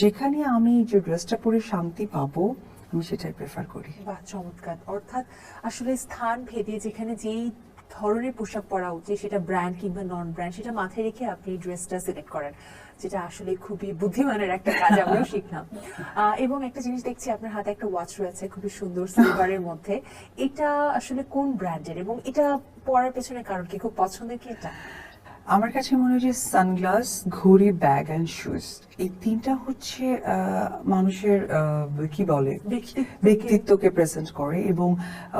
যেখানে আমি যে ড্রেসটা পরে শান্তি পাবো, আমি সেটাই প্রেফার করি। চমৎকার। অর্থাৎ আসলে স্থান ভেদে যেখানে যেই ধরনের পোশাক পরা উচিত, সেটা ব্র্যান্ড কিংবা নন ব্র্যান্ড সেটা মাথায় রেখে আপনি ড্রেসটা সিলেক্ট করেন, যেটা আসলে খুবই বুদ্ধিমানের একটা কাজ আমরাও শিখলাম। এবং একটা জিনিস দেখছি, আপনার হাতে একটা ওয়াচ রয়েছে, খুবই সুন্দর সিলভারের মধ্যে। এটা আসলে কোন ব্র্যান্ডের এবং এটা পরার পেছনে কারণ কি? খুব পছন্দের কি এটা? আমার কাছে মনে হয় যে সানগ্লাস ঘড়ি ব্যাগ অ্যান্ড শুজ এই তিনটা হচ্ছে আহ, মানুষের কি বলে? ব্যক্তিত্বকে- ব্যক্তিত্বকে প্রেজেন্ট করে এবং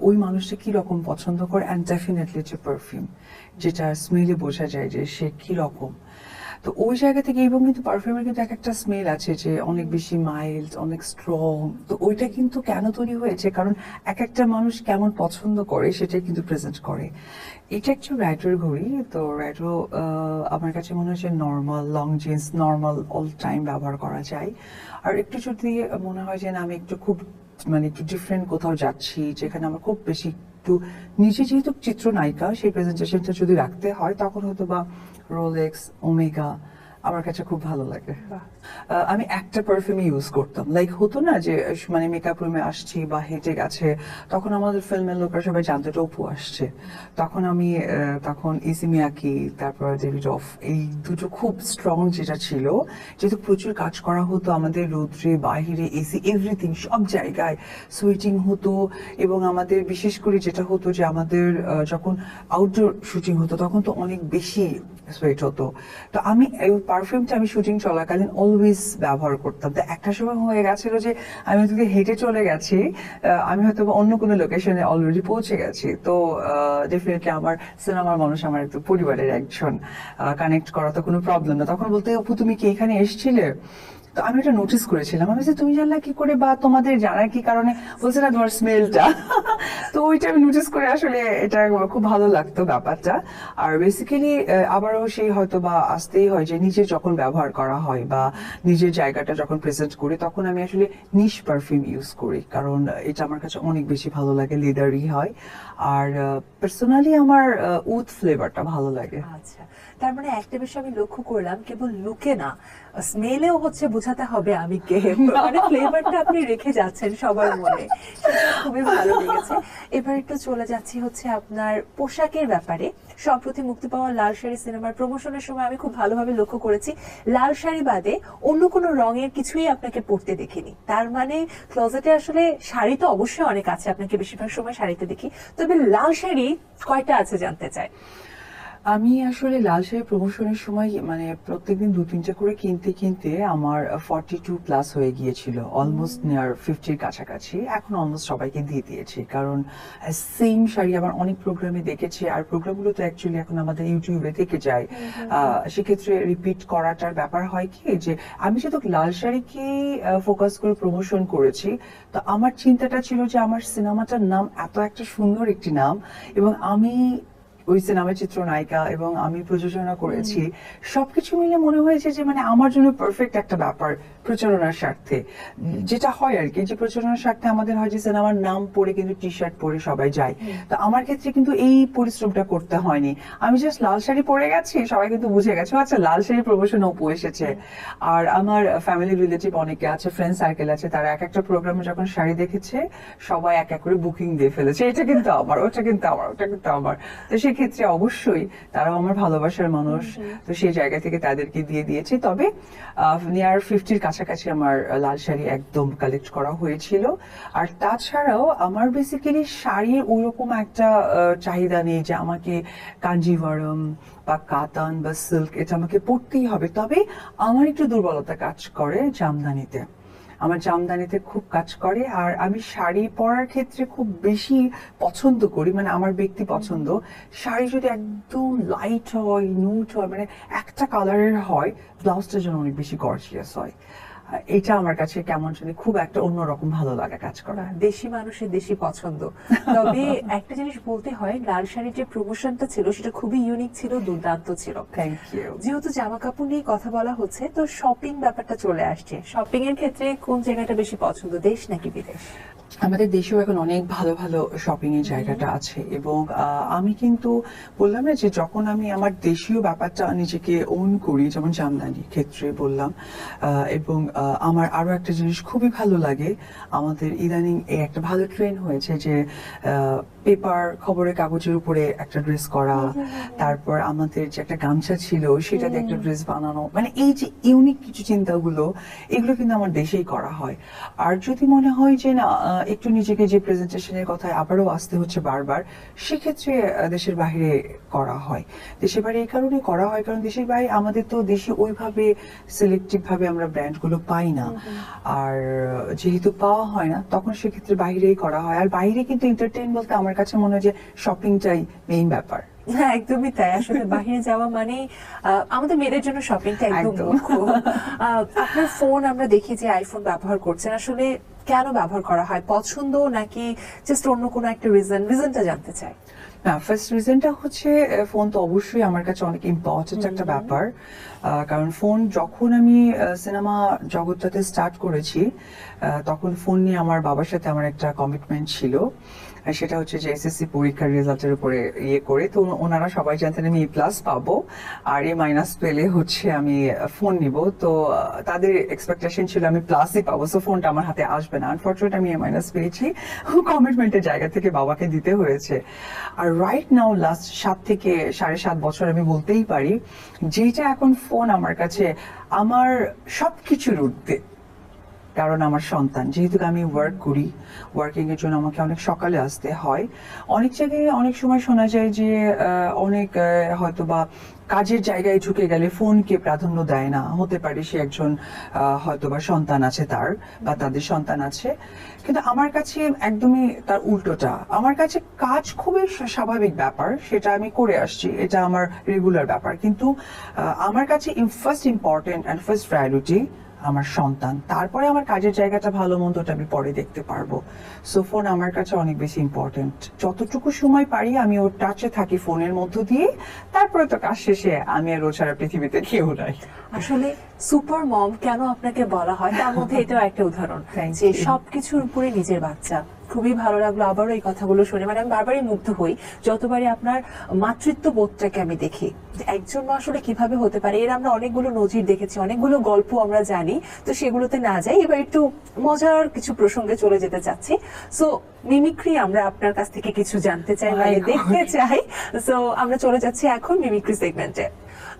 ওই মানুষটা কি রকম পছন্দ করে অ্যান্ড ডেফিনেটলি হচ্ছে পারফিউম যেটা স্মেলে বোঝা যায় যে সে কি রকম। তো ওই জায়গা থেকে এবং কিন্তু পারফিউমের কিন্তু এক একটা স্মেল আছে যে অনেক বেশি মাইল্ড অনেক স্ট্রং তো ওইটা কিন্তু কেন তৈরি হয়েছে? কারণ এক একটা মানুষ কেমন পছন্দ করে সেটাই কিন্তু প্রেজেন্ট করে। এটা একটা র্যাটোর ঘড়ি, তো র্যাটো আমার কাছে মনে হচ্ছে normal long jeans normal all time ব্যবহার করা যায়। আর একটু যদি মনে হয় যে না, আমি একটু খুব মানে একটু ডিফারেন্ট কোথাও যাচ্ছি, যেখানে আমার খুব বেশি একটু নিজে যেহেতু চিত্রনায়িকা, সেই প্রেজেন্টেশনটা যদি রাখতে হয়, তখন হয়তো বা রোলেক্স ওমেগা আমার কাছে খুব ভালো লাগে। আমি একটা পারফিউম ইউজ করতাম। লাইক হতো না যে মানে মেকআপ রুমে আসছি বা হেঁটে গেছে, তখন আমাদের ফিল্মের লোকরা সবাই জানতো এটা অপু আসছে। তখন আমি তখন ইসি মিয়াকি তারপর ডেভিড অফ এই দুটো খুব স্ট্রং যেটা ছিল, যেহেতু প্রচুর কাজ করা হতো আমাদের রৌদ্রে, বাহিরে এসি এভরিথিং সব জায়গায় সুইটিং হতো এবং আমাদের, বিশেষ করে যেটা হতো যে আমাদের যখন আউটডোর শুটিং হতো, তখন তো অনেক বেশি সোয়েট হতো। তো আমি পারফিউমটা আমি শুটিং চলাকালীন অলওয়েজ ব্যবহার করতাম। তো একটা সময় হয়ে গেছিল যে আমি হয়তো হেঁটে চলে গেছি আমি হয়তো অন্য কোনো লোকেশনে অলরেডি পৌঁছে গেছি। তো ডেফিনেটলি আমার সিনেমার মানুষ আমার একটু পরিবারের একজন কানেক্ট করা তো কোনো প্রবলেম না। তখন বলতে, অপু, তুমি কি এখানে এসেছিলে? তো আমি এটা নোটিস করেছিলাম। আমি তুমি জানলা কি করে বা তোমাদের জানার কি কারণে? বলছে, না, তোমার স্মেলটা তো ওইটা আমি নোটিস করে আসলে এটা খুব ভালো লাগতো ব্যাপারটা। আর বেসিক্যালি আবারও সেই হয়তো বা আসতেই হয় যে নিজে যখন ব্যবহার করা হয় বা নিজের জায়গাটা যখন প্রেজেন্ট করি, তখন আমি আসলে নিশ পারফিউম ইউজ করি। কারণ এটা আমার কাছে অনেক বেশি ভালো লাগে লেদারি হয়। আর পার্সোনালি আমার উথ ফ্লেভারটা ভালো লাগে। আচ্ছা। তার মানে একটা বিষয় আমি লক্ষ্য করলাম, কেবল লুকে না। স্মেলেও হচ্ছে বোঝাতে হবে আমি কে। মানে ফ্লেভারটা আপনি রেখে যাচ্ছেন সবার মনে। খুবই ভালো লেগেছে। এবার একটু চলে যাচ্ছি হচ্ছে আপনার পোশাকের ব্যাপারে। সম্প্রতি মুক্তি পাওয়া লাল শাড়ি সিনেমার প্রমোশনের সময় আমি খুব ভালোভাবে লক্ষ্য করেছি। লাল শাড়ি বাদে অন্য কোনো রঙের কিছুই আপনাকে পরতে দেখিনি। তার মানে ক্লোজেটে আসলে শাড়ি তো অবশ্যই অনেক আছে। আপনাকে বেশিরভাগ সময় শাড়িতে দেখি। তবে লাল শাড়ি কয়টা আছে জানতে চাই? আমি আসলে লাল শাড়ি প্রমোশনের সময় মানে প্রত্যেকদিন দু তিনটা করে কিনতে কিনতে আমার ফর্টি টু প্লাস হয়ে গিয়েছিল। অলমোস্ট নিয়ার ফিফটির কাছাকাছি। এখন অলমোস্ট সবাইকে দিয়ে দিয়েছি। কারণ সেম শাড়ি আমার অনেক প্রোগ্রামে দেখেছি। আর প্রোগ্রামগুলো তো অ্যাকচুয়ালি এখন আমাদের ইউটিউবে থেকে যায়। সেক্ষেত্রে রিপিট করাটার ব্যাপার হয় কি যে আমি যেহেতু লাল শাড়িকেই ফোকাস করে প্রমোশন করেছি। তো আমার চিন্তাটা ছিল যে আমার সিনেমাটার নাম এত একটা সুন্দর একটি নাম এবং আমি ওই সিনেমার চিত্রনায়িকা এবং আমি প্রযোজনা করেছি সবকিছু মিলে মনে হয়েছে যে মানে আমার জন্য পারফেক্ট একটা ব্যাপার প্রচারণার স্বার্থে। যেটা হয় আর কি যে প্রচারণার স্বার্থে আমাদের হয় যে সিনেমার নাম পরে কিন্তু টি শার্ট পরে সবাই যায়। তো আমার ক্ষেত্রে কিন্তু এই পরিশ্রমটা করতে হয়নি। আমি জাস্ট লাল শাড়ি পরে গেছি সবাই কিন্তু বুঝে গেছে আচ্ছা লাল শাড়ি প্রমোশন অপু এসেছে। আর আমার ফ্যামিলি রিলেটিভ অনেকে আছে ফ্রেন্ড সার্কেল আছে তারা এক একটা প্রোগ্রামে যখন শাড়ি দেখেছে সবাই এক এক করে বুকিং দিয়ে ফেলেছে। এটা কিন্তু আমার ওটা কিন্তু আমার ওটা কিন্তু আমার। তো সেক্ষেত্রে অবশ্যই তারাও আমার ভালোবাসার মানুষ। তো সেই জায়গা থেকে তাদেরকে দিয়ে দিয়েছে। তবে নিয়ার ফিফটির কাছাকাছি আমার লাল শাড়ি একদম কালেক্ট করা হয়েছিল। আর তাছাড়াও আমার বেসিক্যালি শাড়ির ওরকম একটা চাহিদা নেই যে আমাকে কাঞ্জিভারম বা কাতান বা সিল্ক এটা আমাকে পড়তেই হবে। তবে আমার একটু দুর্বলতা কাজ করে জামদানিতে। আমার জামদানিতে খুব কাজ করে আর আমি শাড়ি পরার ক্ষেত্রে খুব বেশি পছন্দ করি মানে আমার ব্যক্তি পছন্দ। শাড়ি যদি একদম লাইট হয় নুট হয় মানে একটা কালারের হয় ব্লাউজটা যেন অনেক বেশি গর্জিয়াস হয়। এটা আমার কাছে কেমন জানি খুব একটা অন্যরকম ভালো লাগা কাজ করা। দেশি মানুষের দেশি পছন্দ। তবে একটা জিনিস বলতে হয় লাল শাড়ির যে প্রমোশনটা ছিল সেটা খুবই ইউনিক ছিল দুর্দান্ত ছিল। থ্যাংক ইউ যেহেতু জামা কাপড় নিয়ে কথা বলা হচ্ছে তো শপিং ব্যাপারটা চলে আসছে। শপিং এর ক্ষেত্রে কোন জায়গাটা বেশি পছন্দ দেশ নাকি বিদেশ? আমাদের দেশেও এখন অনেক ভালো ভালো শপিং এর জায়গাটা আছে এবং আহ, আমি কিন্তু বললাম না যে যখন আমি আমার দেশীয় ব্যাপারটা নিজেকে ওন করি যেমন জামদানির ক্ষেত্রে বললাম আহ, এবং আমার আরও একটা জিনিস খুবই ভালো লাগে। আমাদের ইদানিং এই একটা ভালো ট্রেন্ড হয়েছে যে পেপার খবরের কাগজের উপরে একটা ড্রেস করা। তারপর আমাদের যে একটা গামছা ছিল সেটাতে একটা ড্রেস বানানো। মানে এই যে ইউনিক কিছু চিন্তাগুলো এগুলো কিন্তু আমার দেশেই করা হয়। আর যদি মনে হয় যে না একটু নিজেকে যে প্রেজেন্টেশনের কথায় আবারও আসতে হচ্ছে বারবার সেক্ষেত্রে দেশের বাইরে করা হয়। দেশের বাইরে এই কারণে করা হয় কারণ দেশের বাইরে আমাদের তো দেশে ওইভাবে সিলেক্টিভ ভাবে আমরা ব্র্যান্ডগুলো পাই না আর যেহেতু পাওয়া হয় না তখন সেক্ষেত্রে বাইরেই করা হয়। আর বাইরে কিন্তু এন্টারটেইন বলতে আমার কাছে মনে হয় যে শপিংটাই মেইন ব্যাপার। হ্যাঁ একদমই তাই। আসলে বাইরে যাওয়া মানে আমাদের মেয়েদের জন্য শপিংটা একদম আপনার ফোন আমরা দেখি যে আইফোন ব্যবহার করছেন। আসলে কেন ব্যবহার করা হয়? পছন্দ নাকি জাস্ট অন্য কোনো একটা রিজন রিজনটা জানতে চাই। না ফার্স্ট রিজনটা হচ্ছে ফোন তো অবশ্যই আমার কাছে অনেক ইম্পর্টেন্ট একটা ব্যাপার। কারণ ফোন যখন আমি সিনেমা জগৎটাতে স্টার্ট করেছি তখন ফোন নিয়ে আমার বাবার সাথে আমার একটা কমিটমেন্ট ছিল। সেটা হচ্ছে যে এসএসসি পরীক্ষার রেজাল্টের উপরে ইয়ে করে, তো ওনারা সবাই জানতেন আমি এ প্লাস পাবো, আর এ মাইনাস পেলে হচ্ছে আমি ফোন নিব। তো, তাদের এক্সপেকটেশন ছিল আমি প্লাসই পাবো সো ফোনটা আমার হাতে আসবে না। আনফর্চুনেট আমি এ মাইনাস পেয়েছি। কমিটমেন্টের জায়গা থেকে বাবাকে দিতে হয়েছে। আর রাইট নাও লাস্ট সাত থেকে সাড়ে সাত বছর আমি বলতেই পারি, যেটা এখন ফোন আমার কাছে, আমার সব কিছুর ঊর্ধ্বে। কারণ আমার সন্তান। যেহেতু আমি ওয়ার্ক করি ওয়ার্কিং এর জন্য আমাকে অনেক সকালে আসতে হয়। অনেক জায়গায় অনেক সময় শোনা যায় যে অনেক হয়তো বা কাজের জায়গায় ঢুকে গেলে ফোনকে প্রাধান্য দেয় না। হতে পারে সে একজন হয়তো বা সন্তান আছে তার বা তাদের সন্তান আছে। কিন্তু আমার কাছে একদমই তার উল্টোটা। আমার কাছে কাজ খুবই স্বাভাবিক ব্যাপার, সেটা আমি করে আসছি। এটা আমার রেগুলার ব্যাপার। কিন্তু আমার কাছে first important and first priority আমার সন্তান। তারপরে আমার কাজের জায়গাটা ভালো মন্দটা আমি পরে দেখতে পারব। সো ফোন আমার কাছে অনেক বেশি ইম্পর্টেন্ট যতটুকু সময় পারি আমি ওর টাচে থাকি ফোনের মধ্য দিয়ে। তারপরে তো কাজ শেষে আমি আর ও ছাড়া পৃথিবীতে কেউ নাই। আসলে সুপার মম কেন আপনাকে বলা হয়? তার মধ্যে এটাও একটা উদাহরণ। যে. সবকিছুর উপরে নিজের বাচ্চা। খুবই ভালো লাগল আবারও এই কথাগুলো শুনে। মানে আমি বারবারই মুগ্ধ হই। যতবারই আপনার মাতৃত্ব বোধটাকে আমি দেখি একজন মা আসলে কীভাবে হতে পারে? এর আমরা অনেকগুলো নজির দেখেছি অনেকগুলো গল্প আমরা জানি। তো সেগুলোতে না যাই এবার একটু মজার কিছু প্রসঙ্গে চলে যেতে চাচ্ছি। সো মিমিক্রি আমরা আপনার কাছ থেকে কিছু জানতে চাই Oh মানে দেখতে চাই। সো আমরা চলে যাচ্ছি এখন মিমিক্রি সেগমেন্টে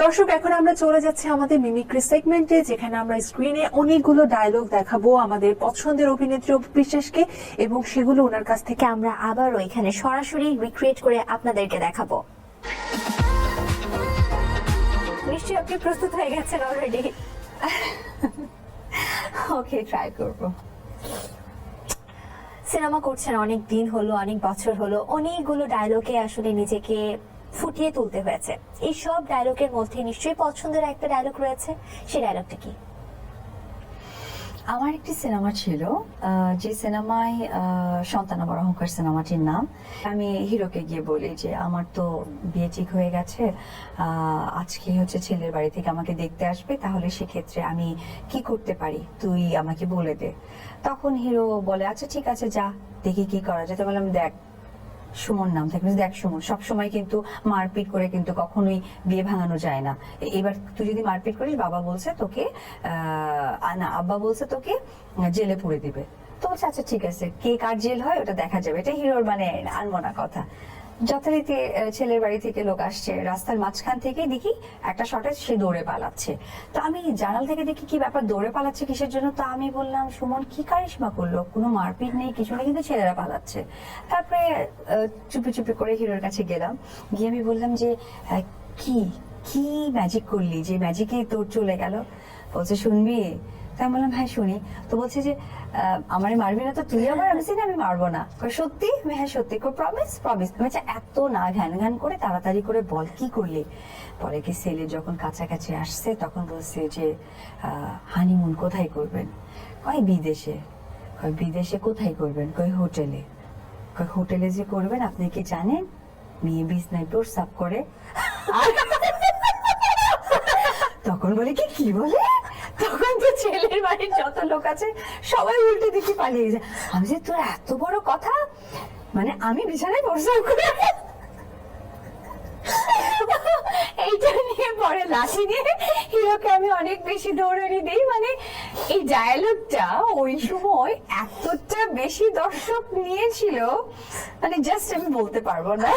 দর্শক, এখন আমরা চলে যাচ্ছি আমাদের মিমিক্রি সেগমেন্টে যেখানে আমরা স্ক্রিনে অনেকগুলো ডায়লগ দেখাবো আমাদের পছন্দের অভিনেত্রী বিশেষকে এবং সেগুলো ওনার কাছ থেকে আমরা আবারও এখানে সরাসরি রিক্রিয়েট করে আপনাদেরকে দেখাবো। নিশ্চয়ই আপনি প্রস্তুত হয়ে গেছেন অলরেডি ওকে ট্রাই করব। সিনেমা করছেন, অনেক দিন হলো, অনেক বছর হলো, অনেকগুলো ডায়লগে আসলে নিজেকে ফুটিয়ে তুলতে হয়েছে। এই সব ডায়লগের মধ্যে নিশ্চয়ই পছন্দের একটা ডায়লগ রয়েছে। সেই ডায়লগটা কি? আমার একটি সিনেমা ছিল যে সিনেমায় সন্তান আমার অহংকার সিনেমাটির নাম। আমি হিরোকে গিয়ে বলি যে, আমার তো বিয়ে ঠিক হয়ে গেছে আজকে হচ্ছে ছেলের বাড়ি থেকে আমাকে দেখতে আসবে, তাহলে সেক্ষেত্রে আমি কি করতে পারি? তুই আমাকে বলে দে। তখন হিরো বলে আচ্ছা ঠিক আছে, যা, দেখি কি করা যায়। তো বললাম, দেখ সুমন নাম থাকে এক সুমন সবসময় কিন্তু মারপিট করে কিন্তু কখনোই বিয়ে ভাঙানো যায় না। এবার তুই যদি মারপিট করিস, বাবা বলছে তোকে না, আব্বা বলছে তোকে জেলে পুরে দিবে। তো আচ্ছা ঠিক আছে, কে কার জেল হয়, ওটা দেখা যাবে। এটা হিরোর মানে আনব না কথা। যথারীতি ছেলের বাড়ি থেকে লোক আসছে। রাস্তার মাঝখান থেকে দেখি একটা শটে সে দৌড়ে পালাচ্ছে। তো আমি জানাল থেকে দেখি কি ব্যাপার, দৌড়ে পালাচ্ছে কিসের জন্য? তো আমি বললাম, সুমন, কি কারিশমা করল? কোনো মারপিট নেই, কিছু নেই, কিন্তু ছেলেরা পালাচ্ছে। তারপরে চুপি চুপি করে হিরোর কাছে গেলাম। গিয়ে আমি বললাম যে কি কি ম্যাজিক করলি? যে ম্যাজিকে তোর চলে গেল? বলছে, শুনবি? আমি বললাম হ্যাঁ শুনি। তো বলছে যে আমারে মারবি না তো তুই আমার আমি না, আমি মারবো না। সত্যি? আমি, হ্যাঁ সত্যি। প্রমিস প্রমিস আমি এত না ঘ্যান ঘ্যান করে তাড়াতাড়ি করে বল কি করলি? পরে কি ছেলে যখন কাছাকাছি আসছে তখন বলছে যে হানিমুন কোথায় করবেন? কয় বিদেশে। কয় বিদেশে কোথায় করবেন? কই হোটেলে। কই হোটেলে যে করবেন আপনি কি জানেন? মেয়ে বিছনায় প্রস্রাব করে। তখন বলে কি কি বলে? তখন তো ছেলের বাড়ির যত লোক আছে, সবাই উল্টে দিকে পালিয়ে যায়। আমি যে তোর এত বড় কথা? মানে আমি বিছানায় প্রস্রাব করে এইটা নিয়ে পরে লাঠি নিয়ে হিরোকে আমি অনেক বেশি দৌড়ানি দিই। মানে এই ডায়ালগটা ওই সময় এতটা বেশি দর্শক নিয়েছিল মানে জাস্ট আমি বলতে পারব না।